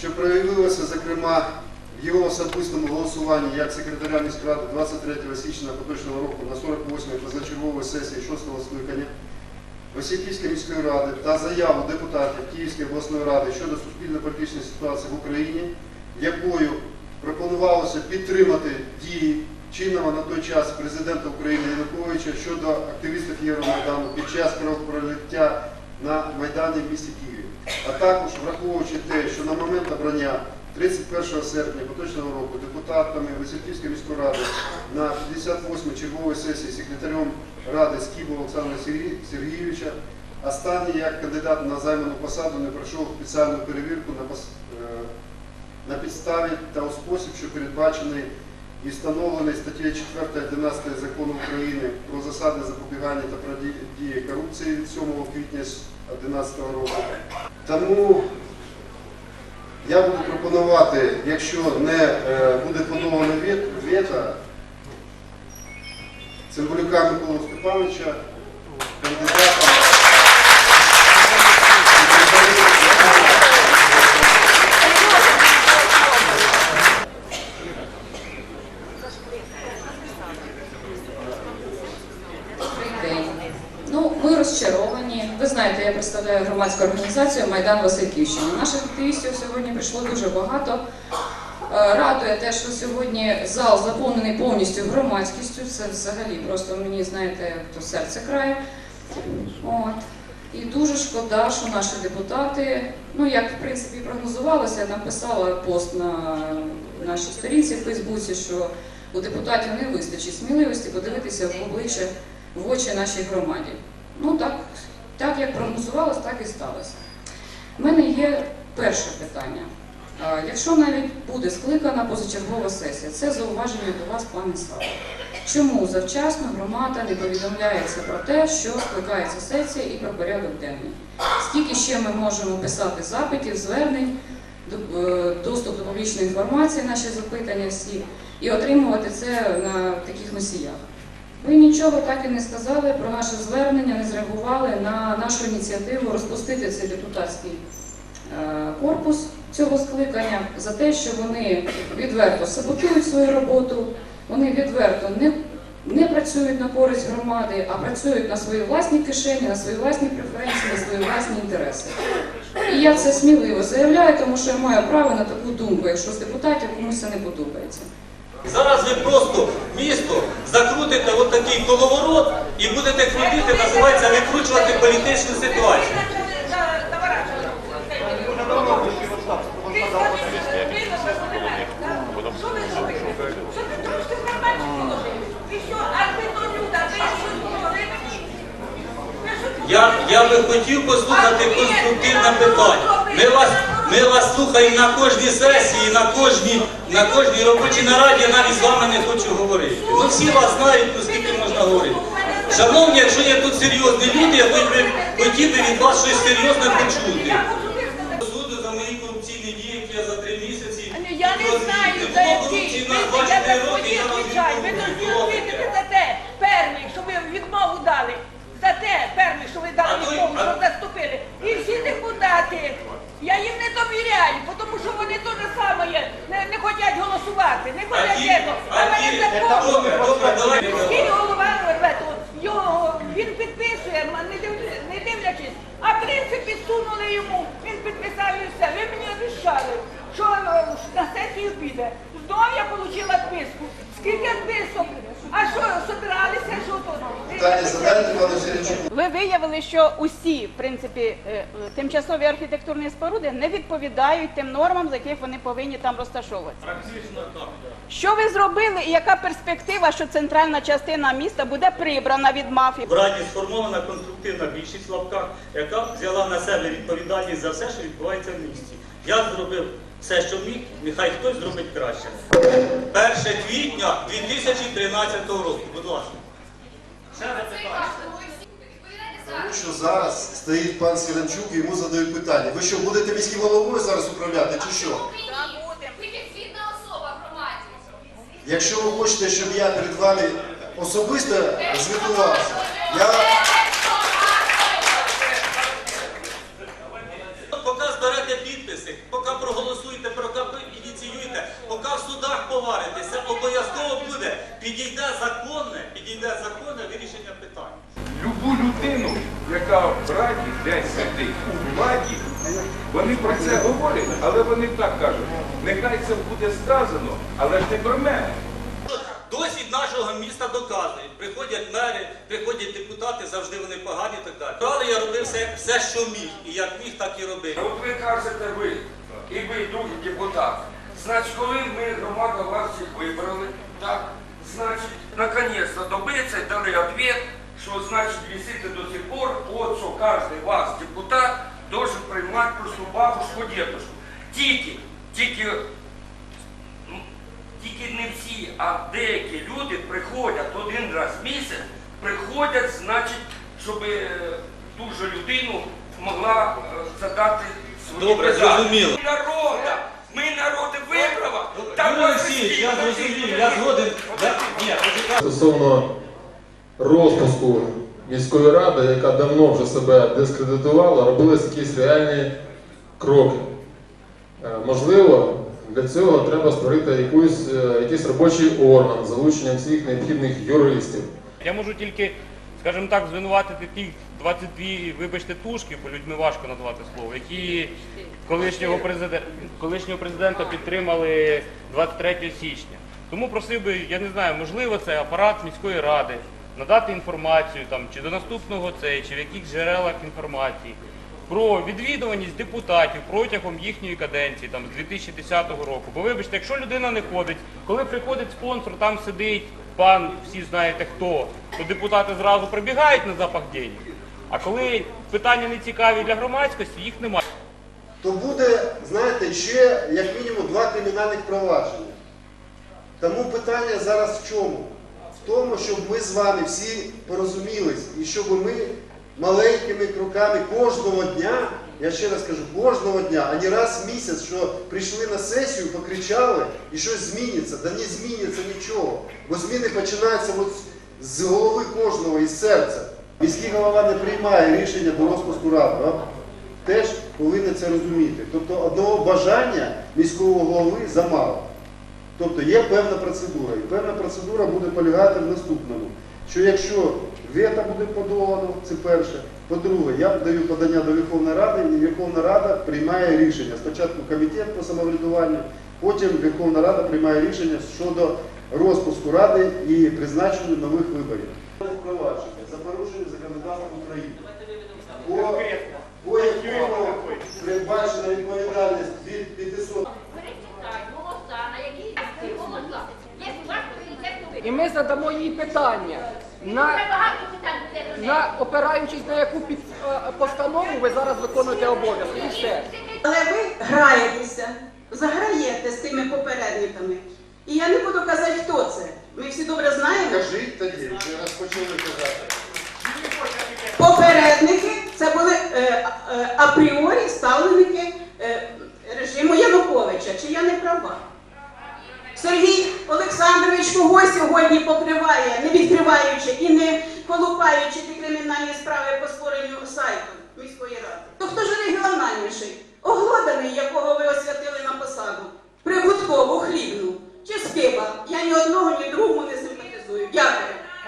що проявилося, зокрема, в його особистому голосуванні як секретаря міськради 23 січня поточного року на 48-й позачергової сесії 6-го скликання Васильківської міської ради та заяву депутатів Київської обласної ради щодо суспільно-політичної ситуації в Україні, якою пропонувалося підтримати дії чинного на той час президента України Януковича щодо активістів Євромайдану під час кровопролиття на Майдані в місті Києві, а також враховуючи те, що на момент обрання 31 серпня поточного року депутатами Васильківської міської ради на 58-й черговій сесії секретарем ради Скібу Олександра Сергій- Сергійовича останній як кандидат на займану посаду не пройшов спеціальну перевірку на, пос- е, на підставі та у спосіб, що передбачений встановлений статтею 4 11 закону України про засади запобігання та протидії корупції від 7 квітня 2011 року. Тому я буду пропонувати, якщо не е, буде подолано вет- вето, Цимбалюка Миколу Степановича кандидатом. день. Ну, ми розчаровані. Ви знаєте, я представляю громадську організацію Майдан Васильківщина. Наших активістів сьогодні прийшло дуже багато. Е, Радує те, що сьогодні зал заповнений повністю громадськістю. Це взагалі просто мені, знаєте, то серце краю. От. І дуже шкода, що наші депутати, ну як в принципі прогнозувалося, написала пост на нашій сторінці в Фейсбуці, що у депутатів не вистачить сміливості подивитися в обличчя в очі нашій громаді. Ну так, так як прогнозувалось, так і сталося. У мене є перше питання. Якщо навіть буде скликана позачергова сесія, це зауваження до вас, пане Слава. Чому завчасно громада не повідомляється про те, що скликається сесія і про порядок денний? Скільки ще ми можемо писати запитів, звернень, е, доступ до публічної інформації, наші запитання всі, і отримувати це на таких носіях? Ви нічого так і не сказали про наше звернення, не зреагували на нашу ініціативу розпустити цей депутатський е, корпус цього скликання за те, що вони відверто саботують свою роботу, вони відверто не, не працюють на користь громади, а працюють на свої власні кишені, на свої власні преференції, на свої власні інтереси. І я це сміливо заявляю, тому що я маю право на таку думку, якщо з депутатів комусь це не подобається. Зараз ви просто місто закрутите от такий коловорот і будете крутити, називається викручувати політичну ситуацію. Я, я би хотів послухати конструктивне питання. Ми вас, ми вас слухаємо на кожній сесії, на кожній, на кожній робочій нараді, я навіть з вами не хочу говорити. Ну всі вас знають, ну скільки можна говорити. Шановні, якщо є тут серйозні люди, я хотів би від вас щось серйозне почути. Суду за мої корупційні дії, які я за три місяці. Я не знаю, за які. Ви- Я 24 за свої відвічаю. Ви відповідаю. тут відповідите за те, перший, що ви відмову дали. За те, перший, що ви дали А той- відмову, а- що заступили. І всі депутати. Я їм не довіряю, тому що вони те ж саме є, не, не хочуть голосувати, не А хочуть ті, цього. а А мене ті, закон. добре, добре, давайте. Міський голова рвете, от його він підписує, м, не див- не дивлячись. А підсунули йому, він підписав і все. Ви мені обіщали, що е, на сесію піде. Знову я отримала списку. Скільки список? А що? Питання задайте пану Сергійчуку. Ви виявили, що усі, в принципі, е, тимчасові архітектурні споруди не відповідають тим нормам, за яких вони повинні там розташовуватися. Що ви зробили і яка перспектива, що центральна частина міста буде прибрана від мафії? В Раді сформована конструктивна більшість в лапках, яка взяла на себе відповідальність за все, що відбувається в місті. Я зробив все, що міг, нехай хтось зробить краще. 1 квітня 2013 року, будь ласка. Що зараз стоїть пан Сіранчук і йому задають питання. Ви що, будете міським головою зараз управляти чи що? Ви підзвітна особа громаді. Якщо ви хочете, щоб я перед вами особисто звітувався, я вони про це говорять, але вони так кажуть. Нехай це буде сказано, але ж не про мене. Досвід нашого міста доказує. Приходять мери, приходять депутати, завжди вони погані і так далі. Але я робив все, все, що міг. І як міг, так і робив. От ви кажете ви, і ви, другий депутат. Значить, коли ми громада вас всіх вибрали, так, значить, наконец-то добиться і дали відповідь, що значить висите до сих пор, от що кожен вас депутат должен приймати просто бабушку, дедушку. Тільки, тільки, ну, тільки не всі, а деякі люди приходять один раз в місяць, приходять, значить, щоб е, ту же людину могла е, задати свої Добре, питання. зрозуміло. Ми народа, ми народи вибрала. Там Юрій Олексійович, я зрозумів, я згоден. Я- Ні, почекайте. Стосовно розпуску міської ради, яка давно вже себе дискредитувала, робились якісь реальні кроки. Е, Можливо, для цього треба створити якусь, е, якийсь робочий орган з залученням всіх необхідних юристів. Я можу тільки, скажімо так, звинуватити тих 22, вибачте, тушки, бо людьми важко назвати слово, які колишнього президента, колишнього президента підтримали 23 січня. Тому просив би, я не знаю, можливо, це апарат міської ради надати інформацію там чи до наступного це, чи в яких джерелах інформації про відвідуваність депутатів протягом їхньої каденції, там з 2010 року. Бо вибачте, якщо людина не ходить, коли приходить спонсор, там сидить пан, всі знаєте хто, то депутати зразу прибігають на запах денег. А коли питання не цікаві для громадськості, їх немає. то буде, знаєте, ще як мінімум два кримінальних провадження. Тому питання зараз в чому? В тому, щоб ми з вами всі порозумілись і щоб ми маленькими кроками кожного дня, я ще раз кажу, кожного дня, а не раз в місяць, що прийшли на сесію, покричали і щось зміниться. Да не зміниться нічого. Бо зміни починаються от з- з голови кожного, із серця. Міський голова не приймає рішення до розпуску ради. теж повинен це розуміти. Тобто одного бажання міського голови замало. Тобто є певна процедура. І певна процедура буде полягати в наступному. Що якщо вето буде подолано, це перше. По-друге, я даю подання до Верховної Ради, і Верховна Рада приймає рішення. Спочатку комітет по самоврядуванню, потім Верховна Рада приймає рішення щодо розпуску Ради і призначення нових виборів. Впровадження за порушення законодавства України. По, по якому передбачена відповідальність від 500 І ми задамо їй питання, на, на опираючись на яку під, е, постанову ви зараз виконуєте обов'язки. І все. Але ви граєтеся, заграєте з тими попередниками. І я не буду казати, хто це. Ми всі добре знаємо. Кажіть тоді, вже раз почали казати. Попередники це були е, е, апріорі ставленики е, режиму Януковича. Чи я не права? Сергій Олександрович кого сьогодні покриває, не відкриваючи і не колупаючи ті кримінальні справи по створенню сайту міської ради. То хто ж регіональніший? Оглоданий, якого ви освятили на посаду? Прибуткову хлібну чи скиба? Я ні одного, ні другому не симпатизую. Дякую.